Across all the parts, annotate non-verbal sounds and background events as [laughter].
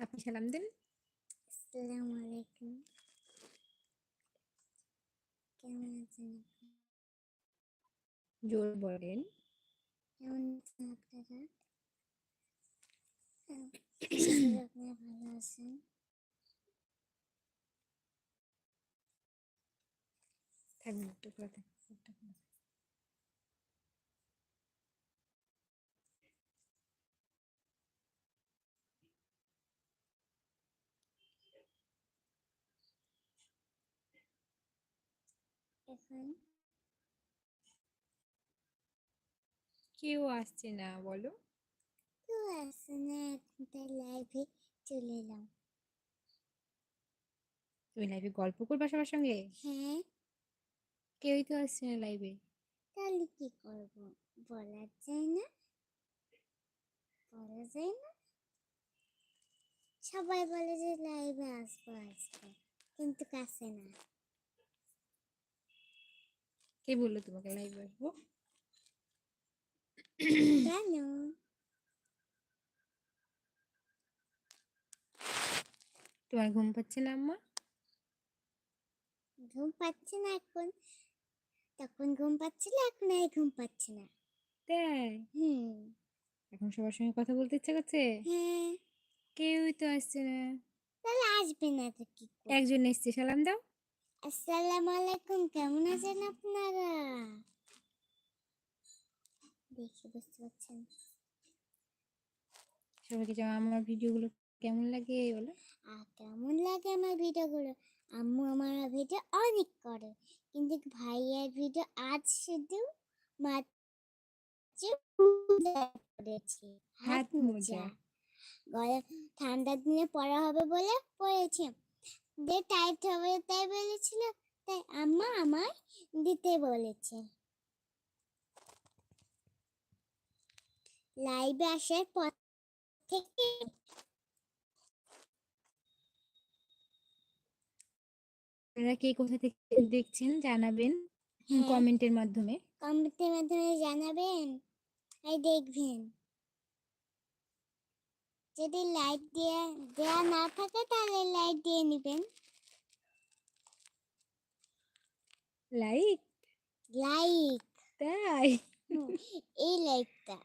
আপনি সালাম দেন। আসসালামু আলাইকুম। কেমন আছেন জোর বলেন। কেমন আছেন আপনারা? আপনারা ভালো আছেন। থাকবেন একটু করে থাকবেন, একটু করে। এখন কেউ আসছে না বলো। কেউ আসছে না এখন তাই লাইভে চলে এলাম। তুমি লাইভে গল্প করবা সবার সঙ্গে? হ্যাঁ। কেউই তো আসছে না লাইভে তাহলে কি করব? বলা যায় না। বলা যায় না। সবাই বলে যে লাইভে আসব আসব কিন্তু কাছে না। কে বলল তোমাকে? লাইভ আসব। কেন? তোমার ঘুম পাচ্ছে না আম্মা? ঘুম পাচ্ছে না এখন। তখন ঘুম পাচ্ছিল এখন আর ঘুম পাচ্ছে না। তাই? হুম। এখন সবার সঙ্গে কথা বলতে ইচ্ছা করছে? হ্যাঁ। কেউই তো আসছে না। তাহলে আসবে না তো কি একজন এসছে সালাম দাও। আসসালামু আলাইকুম কেমন আছেন আপনারা? দেখে বুঝতে পারছেন? সবাইকে আমার ভিডিওগুলো কেমন লাগে বলো? কেমন লাগে আমার ভিডিওগুলো? আম্মু আমার ভিডিও অনেক করে কিন্তু ভাইয়ের ভিডিও আজ শুধু মাত্র করেছি। হাত মোজা। গরম ঠান্ডার দিনে পড়া হবে বলে পড়েছি যে টাইট হবে তাই বলেছিল তাই আম্মা আমায় দিতে বলেছে। লাইভে আসার পর থেকে আপনারা কে কোথা থেকে দেখছেন জানাবেন হ্যাঁ। কমেন্টের মাধ্যমে। কমেন্টের মাধ্যমে জানাবেন। এই দেখবেন। যদি লাইট দিয়ে দেয়া না থাকে তাহলে লাইট দিয়ে নেবেন। লাইক লাইক তাই? [laughs] এই লাইকটা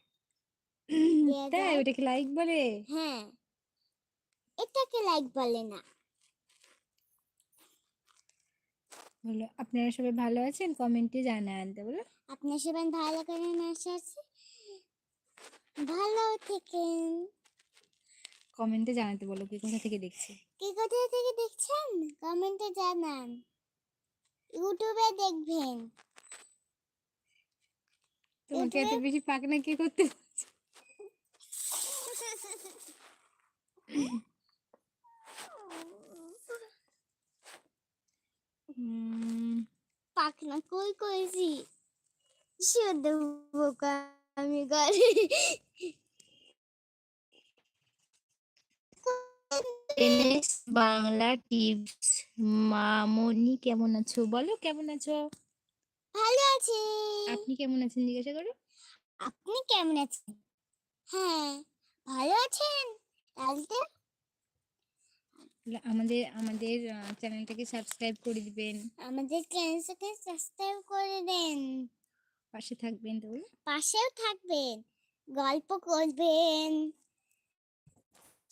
[clears throat] দেয়া তাই? ওটাকে লাইক বলে? হ্যাঁ। এটাকে লাইক বলে না। বলো আপনারা সবাই ভালো আছেন? কমেন্টে জানান তো বলো। আপনার সবাই ভালো করে আশা আছে ভালো থেকেন। কমেন্টে জানাতে বলো কি কোথা থেকে দেখছি? কি কোথা থেকে দেখছেন? কমেন্টে জানান। ইউটিউবে দেখবেন। তোমাকে এত বেশি পাকনা কি করতে পাখনা কই কইছি? আমি গাড়ি NS বাংলা টিপস মামনি কেমন আছো? বলো কেমন আছো? ভালো আছি। আপনি কেমন আছেন জিজ্ঞাসা করো? আপনি কেমন আছেন? হ্যাঁ ভালো আছেন। তাহলে? আমাদের আমাদের চ্যানেলটাকে সাবস্ক্রাইব করে দিবেন। আমাদের চ্যানেলটাকে সাবস্ক্রাইব করে দেন। পাশে থাকবেন তো পাশেও থাকবেন। গল্প করবেন।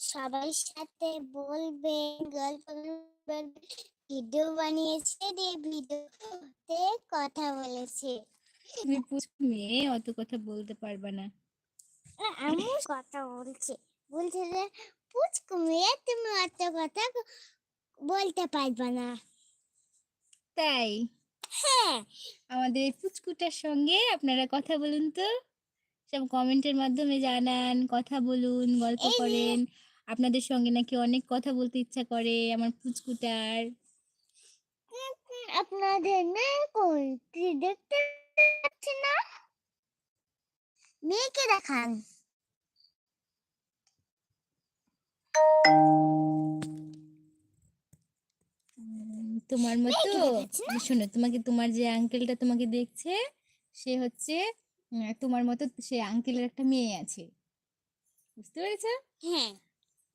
সবার সাথে বলবেন গল্প ভিডিও বানিয়েছে দিয়ে ভিডিওতে কথা বলেছে। তুমি মেয়ে অত কথা বলতে পারবা না। আমি কথা বলছি। বলছে যে পুচকু মেয়ে তুমি অত কথা বলতে পারবে না। তাই? হ্যাঁ। আমাদের এই পুচকুটার সঙ্গে আপনারা কথা বলুন তো। সব কমেন্টের মাধ্যমে জানান কথা বলুন গল্প করেন। আপনাদের সঙ্গে নাকি অনেক কথা বলতে ইচ্ছা করে আমার পুচকুটার। আপনাদের মেয়ে কই দেখতে পাচ্ছি না? মেয়েকে দেখান। তোমার মতো শোনো তোমাকে তোমার যে আঙ্কেলটা তোমাকে দেখছে সে হচ্ছে তোমার মতো সে আঙ্কেলের একটা মেয়ে আছে। বুঝতে পেরেছ? হ্যাঁ।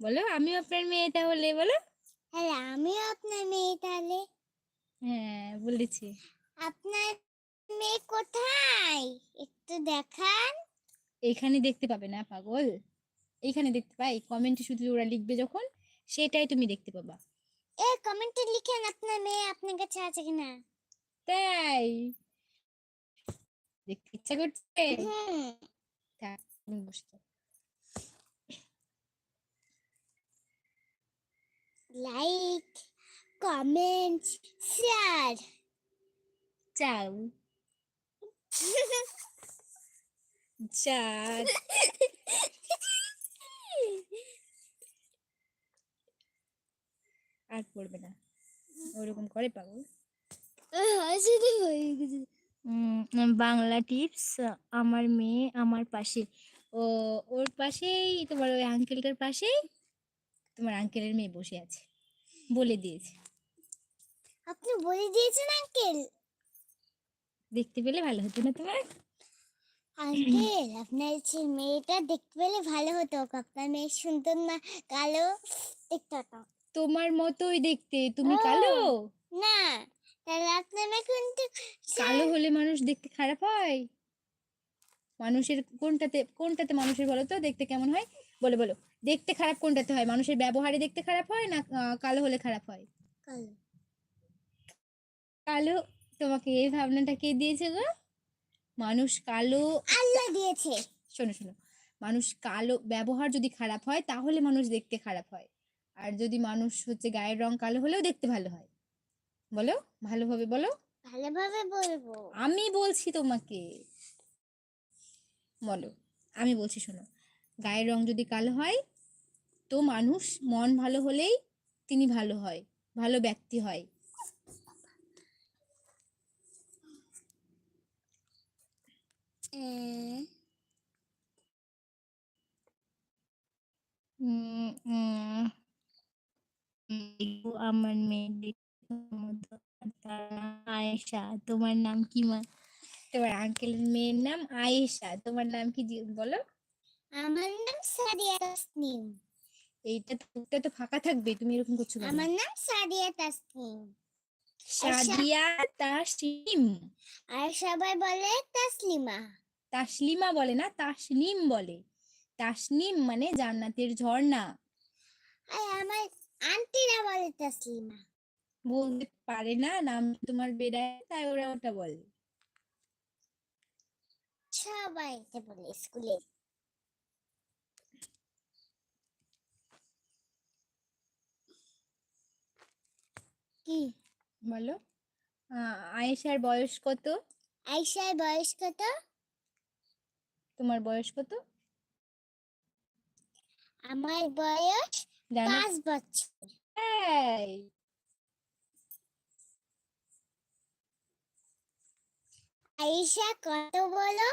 বলো আমিও আপনার মেয়ে তাহলে বলো। হ্যাঁ আমিও আপনার মেয়ে তাহলে। হ্যাঁ বলেছি। আপনার মেয়ে কোথায়? একটু দেখান। এখানে দেখতে পাবে না পাগল? এখানে দেখতে পাই কমেন্টে শুধু ওরা লিখবে যখন সেটাই তুমি দেখতে পাবা। এ কমেন্টে লিখেন আপনার মেয়ে আপনার কাছে আছে কিনা? তাই? দেখতে ইচ্ছা করছে? হ্যাঁ। বসে লাইক কমেন্ট শেয়ার চাও চার আর পড়বে না। ওরকম করে পাগল। বাংলা টিপস আমার মেয়ে আমার পাশে। ও ওর পাশেই তোমার ওই আঙ্কেলটার পাশেই? তোমার আঙ্কেলের মেয়ে বসে আছে। বলে দিয়েছে। আপনি বলে দিয়েছেন আঙ্কেল? দেখতে পেলে ভালো হতো না তোমার? আঙ্কেল আপনার যে মেয়েটা দেখতে পেলে ভালো হতো। আপনার মেয়ে সুন্দর না কালো? দেখতে হতো তোমার মতোই দেখতে। তুমি কালো? না। তাহলে আপনার মেয়ে কিন্তু কালো হলে মানুষ দেখতে খারাপ হয়? মানুষের কোনটাতে কোনটাতে মানুষের বলো তো দেখতে কেমন হয়? বলো বলো। দেখতে খারাপ কোনটাতে হয়? মানুষের ব্যবহারে দেখতে খারাপ হয় না কালো হলে খারাপ হয়? কালো। কালো? তোমাকে এই ভাবনাটা কে দিয়েছে গো? মানুষ কালো আল্লাহ দিয়েছে। শোনো শোনো। মানুষ কালো ব্যবহার যদি খারাপ হয় তাহলে মানুষ দেখতে খারাপ হয়। আর যদি মানুষ হচ্ছে গায়ের রং কালো হলেও দেখতে ভালো হয়। বলো? ভালোভাবে বলো? ভালোভাবে বলব। আমি বলছি তোমাকে। বলো আমি বলছি শোনো। গায়ের রং যদি কালো হয় তো মানুষ মন ভালো হলেই তিনি ভালো হয় ভালো ব্যক্তি হয়। আমার মেয়ে আয়েশা তোমার নাম কি মা? তোমার আঙ্কেলের মেয়ের নাম আয়েশা তোমার নাম কি বলো আমার নাম সাদিয়া তাসনিম। এইটা তো তো ফাঁকা থাকবে তুমি এরকম করছ আমার নাম সাদিয়া তাসনিম। সাদিয়া তাসলিম আর সবাই বলে তাসলিমা। তাসলিমা বলে না তাসনিম বলে। তাসনিম মানে জান্নাতের ঝর্ণা। আর আমার আন্টিরা বলে তাসলিমা। বলতে পারে না নাম তোমার বেড়ায় তাই ওরা ওটা বলে। সবাই বলে স্কুলে। কি? বলো। আয়েশার বয়স কত? আইসার বয়স কত? তোমার বয়স কত? আমার বয়স পাঁচ বছর। আইসা কত বলো?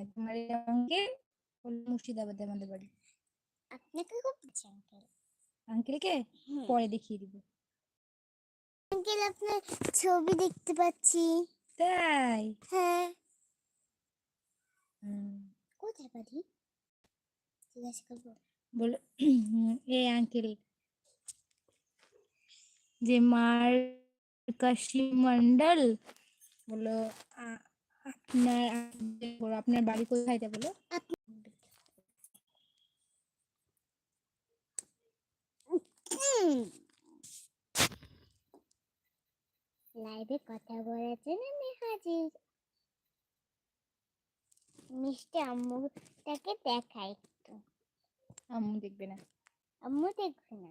একবার এই মুর্শিদাবাদে আমাদের বাড়ি। আপনাকে খুব আঙ্কেল আঙ্কেলকে? পরে দেখিয়ে দিব। আঙ্কেল আপনার ছবি দেখতে পাচ্ছি। তাই? হ্যাঁ। কোথায় বাড়ি? জিজ্ঞাসা করব। বলো এই আঙ্কেল যে মার কাশি মন্ডল বলো আপনার আপনার বাড়ি কোথায় বলো? লাইভে কথা বলার জন্য আমি হাজির। মিষ্টি আম্মুটাকে দেখাই একটু। আম্মু দেখবে না। আম্মু দেখবে না।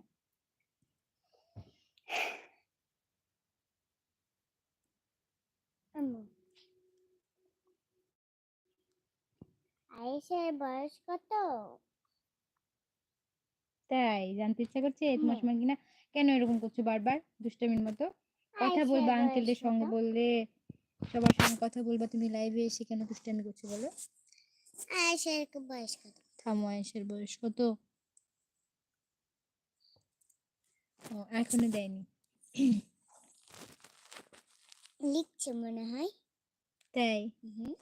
আম্মু। আয়েশার বয়স কত? তাই জানতে ইচ্ছা করছে তোমার হুম। সময় কিনা কেন এরকম করছ বারবার? দুষ্টামির মতো? কথা বলবা আঙ্কেলদের সঙ্গে বললে সবার সঙ্গে কথা বলবা তুমি লাইভে এসে কেন দুষ্টামি করছ বলো? আয়েশার বয়স কত? থামো আয়েশের বয়স কত? ও এখনও দেয়নি। লিখছে মনে হয়। তাই। হুম।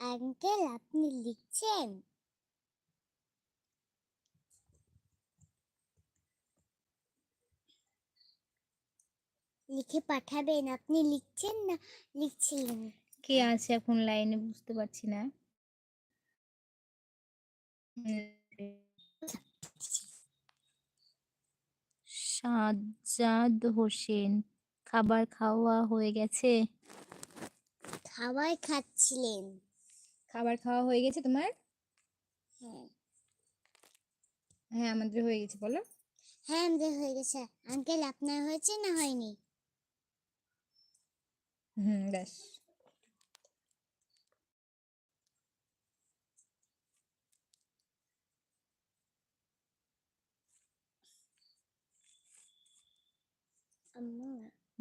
আঙ্কেল আপনি লিখছেন? লিখে পাঠাবেন আপনি লিখছেন না? লিখছিলেন। কে আছে এখন লাইনে বুঝতে পারছি না। সাজ্জাদ হোসেন খাবার খাওয়া হয়ে গেছে? খাবার খাচ্ছিলেন। খাবার খাওয়া হয়ে গেছে তোমার? হ্যাঁ। হ্যাঁ আমাদের হয়ে গেছে বলো। হ্যাঁ আমাদের হয়ে গেছে। আঙ্কেল আপনার হয়েছে না হয়নি? হুম ব্যাস।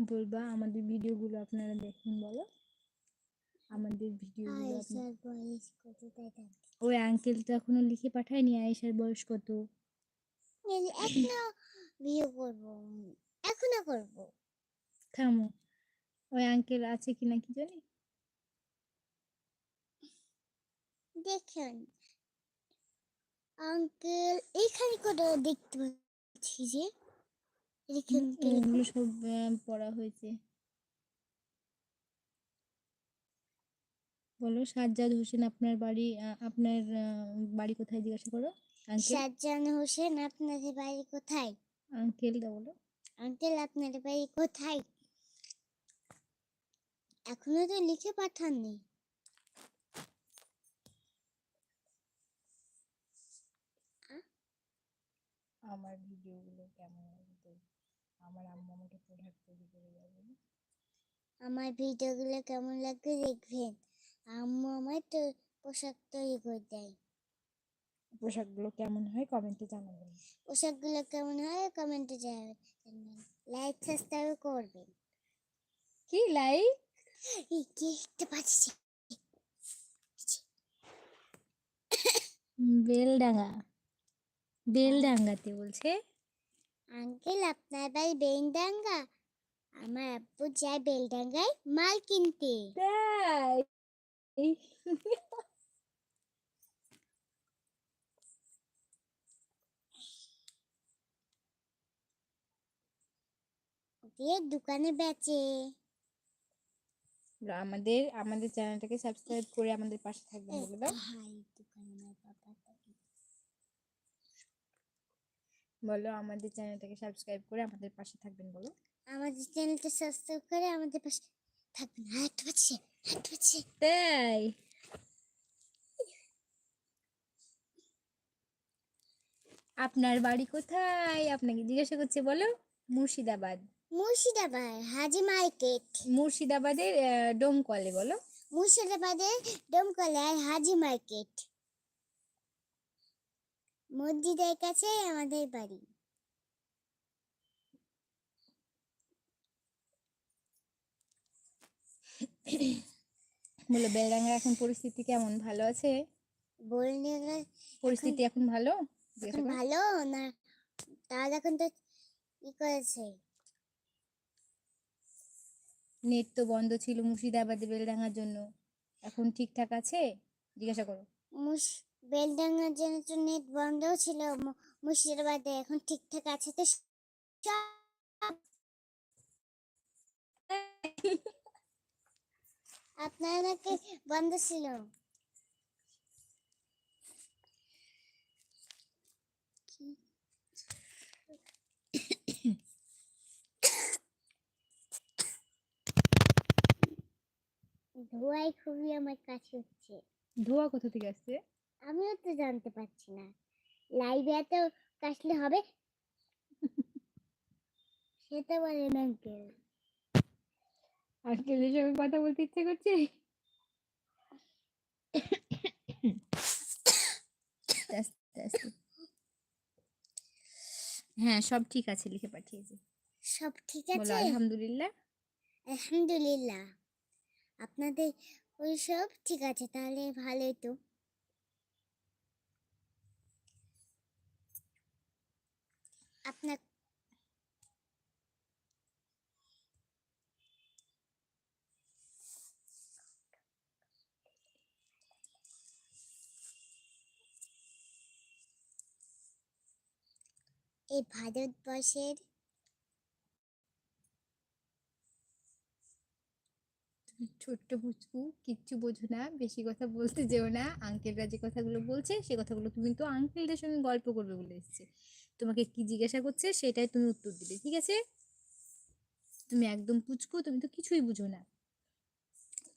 বলবা আমাদের ভিডিওগুলো আপনারা দেখুন বলো। আমাদের ভিডিও কত ওই আঙ্কেল তো এখনও লিখে পাঠায়নি আয়েশার বয়স কত। এখনও বিয়ে করব এখনও করব। থামো ওই আঙ্কেল আছে কিনা কি জানি? দেখুন আঙ্কেল এখানে করে দেখতে পাচ্ছি যে ওগুলো সব পড়া হয়েছে। বলো সাজ্জাদ হোসেন আপনার বাড়ি আপনার বাড়ি কোথায় জিজ্ঞাসা করো? সাজ্জান হোসেন আপনাদের বাড়ি কোথায়? আঙ্কেলটা বলো। আঙ্কেল আপনাদের বাড়ি কোথায়? এখনও তো লিখে পাঠাননি। আমার ভিডিওগুলো কেমন লাগতো আমার আম্মু আমাকে পোশাক তৈরি করে যাবে আমার ভিডিওগুলো কেমন লাগবে দেখবেন। আম্মু আমার তো পোশাক তৈরি করে দেয়। পোশাকগুলো কেমন হয় কমেন্টে জানাবেন। পোশাকগুলো কেমন হয় কমেন্টে জানাবেন। লাইক সাবস্ক্রাইব করবেন। কি লাইক দেখতে পাচ্ছি বেলডাঙ্গা। বেলডাঙ্গাতে বলছে। আঙ্কেল আপনার বাড়ি বেলডাঙ্গা? আমার আব্বু যায় বেলডাঙ্গায় মাল কিনতে। তাই? দিয়ে দোকানে বেচে। আমাদের আমাদের চ্যানেলটাকে সাবস্ক্রাইব করে আমাদের পাশে থাকবেন বলে দাও। আমাদের চ্যানেলটাকে সাবস্ক্রাইব করে আমাদের পাশে থাকবেন বলো। আমাদের চ্যানেলটা সাবস্ক্রাইব করে আমাদের পাশে থাকবেন। পারছে হাঁটতে পারছে তাই আপনার বাড়ি কোথায়? আপনাকে জিজ্ঞাসা করছে বলো মুর্শিদাবাদ। মুর্শিদাবাদ হাজি মার্কেট। মুর্শিদাবাদের ডোমকলে বলো। মুর্শিদাবাদের ডোমকলায় হাজি মার্কেট। মসজিদের কাছে আমাদের বাড়ি। বলো বেলডাঙ্গার এখন পরিস্থিতি কেমন? ভালো আছে? বললে পরিস্থিতি এখন ভালো? এখন ভালো না? তাহলে এখন তো ই করেছে। নেট তো বন্ধ ছিল মুর্শিদাবাদে বেলডাঙ্গার জন্য। এখন ঠিকঠাক আছে? জিজ্ঞাসা করো। মুস বেলডাঙ্গার জন্য তো নেট বন্ধ ছিল। মুর্শিদাবাদে এখন ঠিকঠাক আছে তো [laughs] আপনার নাকি বন্ধ ছিল। ধোয়াই খুবই আমার কাছে হচ্ছে। ধোয়া কোথা থেকে আসছে? আমিও তো জানতে পারছি না। লাইভে এত কাশলে হবে? [laughs] সেটা বলেন আঙ্কেল আঙ্কেলের সঙ্গে কথা বলতে ইচ্ছে করছে? হ্যাঁ সব ঠিক আছে লিখে পাঠিয়েছি। সব ঠিক আছে? আলহামদুলিল্লাহ। আলহামদুলিল্লাহ। আপনাদের ওই সব ঠিক আছে তাহলে ভালোই তো। আপনার এই ভারতবর্ষের ছোট্ট পুচকু কিচ্ছু বোঝো না বেশি কথা বলতে যেও না আঙ্কেলরা যে কথাগুলো বলছে সে কথাগুলো তুমি তো আঙ্কেলদের সঙ্গে গল্প করবে বলে এসছে। তোমাকে কি জিজ্ঞাসা করছে সেটাই তুমি উত্তর দিবে ঠিক আছে? তুমি একদম পুচকু তুমি তো কিছুই বুঝো না।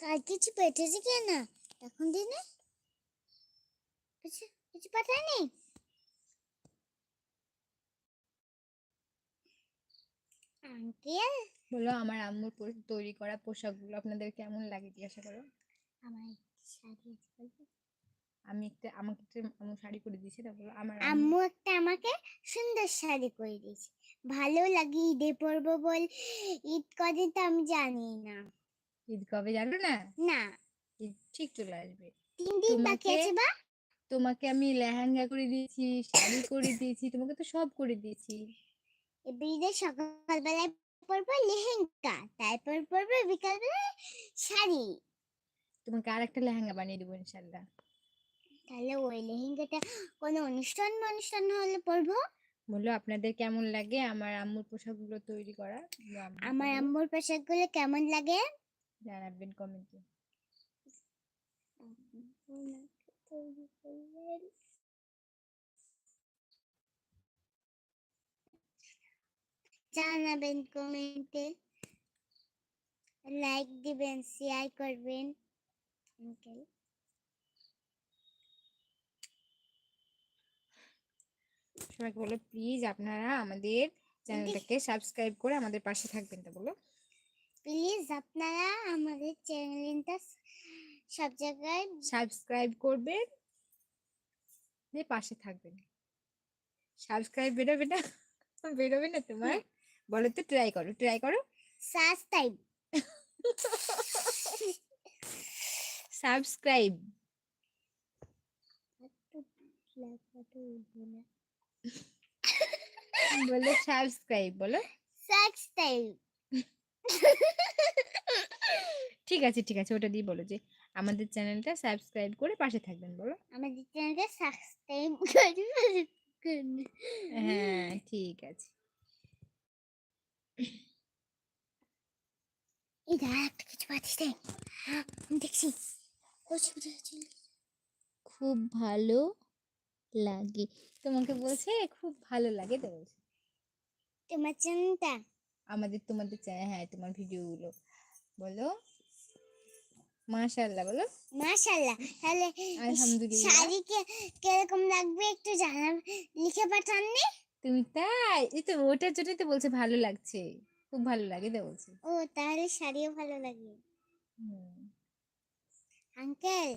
কার কিছু পেটেছে কে না? এখন দিনে? কিছু কিছু পাঠায়নি? আঙ্কেল বলো আমার আম্মুর তৈরি করা পোশাকগুলো আপনাদের কেমন লাগে জিজ্ঞাসা করো। আমার শাড়ি আমি একটা আমাকে একটা আম্মু শাড়ি করে দিয়েছে বলো আমার আম্মু। একটা আমাকে সুন্দর শাড়ি করে দিয়েছে। ভালো লাগে ঈদে পরবো বল ঈদ কদিন তো আমি জানি না। ঈদ কবে জানো না? না। ঈদ ঠিক চলে আসবে। তিন দিন বাকি আছে বা? তোমাকে আমি লেহেঙ্গা করে দিয়েছি শাড়ি করে দিয়েছি তোমাকে তো সব করে দিয়েছি। এবার ঈদের সকালবেলায় পরবো লেহেঙ্গা তারপর পরবো বিকালবেলায় শাড়ি। তোমাকে আর একটা লেহেঙ্গা বানিয়ে দেবো ইনশাল্লাহ। তাহলে ওই লেহেঙ্গাটা কোনো অনুষ্ঠান অনুষ্ঠান হলে পরবো? বলল আপনাদের কেমন লাগে আমার আম্মুর পোশাকগুলো তৈরি করা আমার আম্মুর পোশাকগুলো কেমন লাগে? জানাবেন কমেন্টে। জানাবেন কমেন্টে লাইক দিবেন শেয়ার করবেন সবাইকে বলো প্লিজ আপনারা আমাদের চ্যানেলটাকে সাবস্ক্রাইব করে আমাদের পাশে থাকবেন তা বলো। প্লিজ আপনারা আমাদের চ্যানেলটা সব জায়গায় সাবস্ক্রাইব করবেন দিয়ে পাশে থাকবেন। সাবস্ক্রাইব বেরোবে না বেরোবে না তোমার। বলো তো ট্রাই করো ট্রাই করো। সাবস্ক্রাইব সাবস্ক্রাইব বলো সাবস্ক্রাইব বলো। সাবস্ক্রাইব ঠিক আছে ঠিক আছে ওটা দিয়ে বলো যে আমাদের চ্যানেলটা সাবস্ক্রাইব করে পাশে থাকবেন বলো। আমাদের চ্যানেলটা সাবস্ক্রাইব করবেন হ্যাঁ ঠিক আছে। এই দাঁড়া একটা কিছু পাচ্ছিস দেখছি। খুব ভালো লাগে। তোমাকে বলছে খুব ভালো লাগে তো বলছে। তোমার চ্যানেলটা আমাদের তোমাদের চ্যানেল হ্যাঁ তোমার ভিডিওগুলো বলো। মাশাআল্লাহ বলো। মাশাল্লাহ তাহলে আলহামদুলিল্লাহ। শাড়ি কে কীরকম লাগবে একটু জানা লিখে পাঠান নি তুমি তাই? এই তো ওটার জন্যই তো বলছে ভালো লাগছে। খুব ভালো লাগে তো বলছে। ও তাহলে শাড়িও ভালো লাগে। আঙ্কেল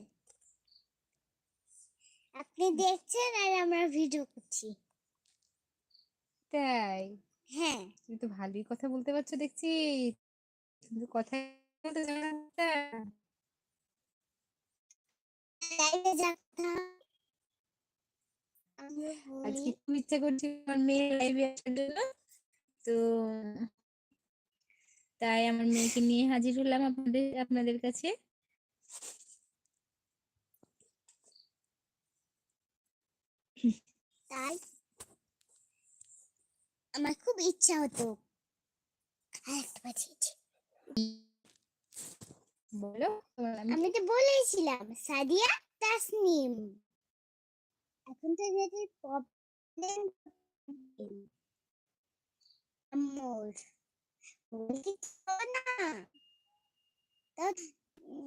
আপনি দেখছেন আর আমরা ভিডিও করছি। তাই? হ্যাঁ। তুমি তো ভালোই কথা বলতে পারছ দেখছি। তুমি কথা বলতে জানো। লাইভে বলি আজকে খুব ইচ্ছা করছে আমার মেয়ে লাইভে আসার জন্য তো তাই আমার মেয়েকে নিয়ে হাজির হলাম আপনাদের আপনাদের কাছে। তাই আমার খুব ইচ্ছা হতো বলো আমি তো বলেছিলাম সাদিয়া তাসনিম। এখন তো প্রবলেম মোর না? তা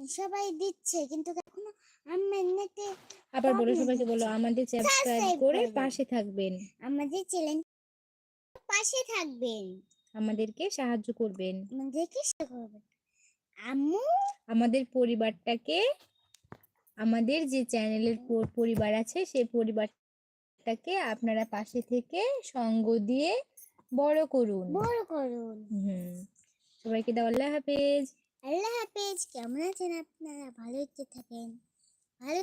সবাই দিচ্ছে কিন্তু এখনও আমি নেটে আবার বলো সবাইকে বলো আমাদের সাবস্ক্রাইব করে পাশে থাকবেন। আমাদের চ্যানেল পাশে থাকবেন। আমাদেরকে সাহায্য করবেন। আমাদেরকে সাহায্য করবেন। আম্মু? আমাদের পরিবারটাকে আমাদের যে চ্যানেলের পরিবার আছে সেই পরিবারটাকে আপনারা পাশে থেকে সঙ্গ দিয়ে বড় করুন। বড় করুন। হুম। সবাইকে দাও আল্লাহ হাফেজ। আল্লাহ হাফেজ। কেমন আছেন আপনারা? ভালো থাকেন। ভালো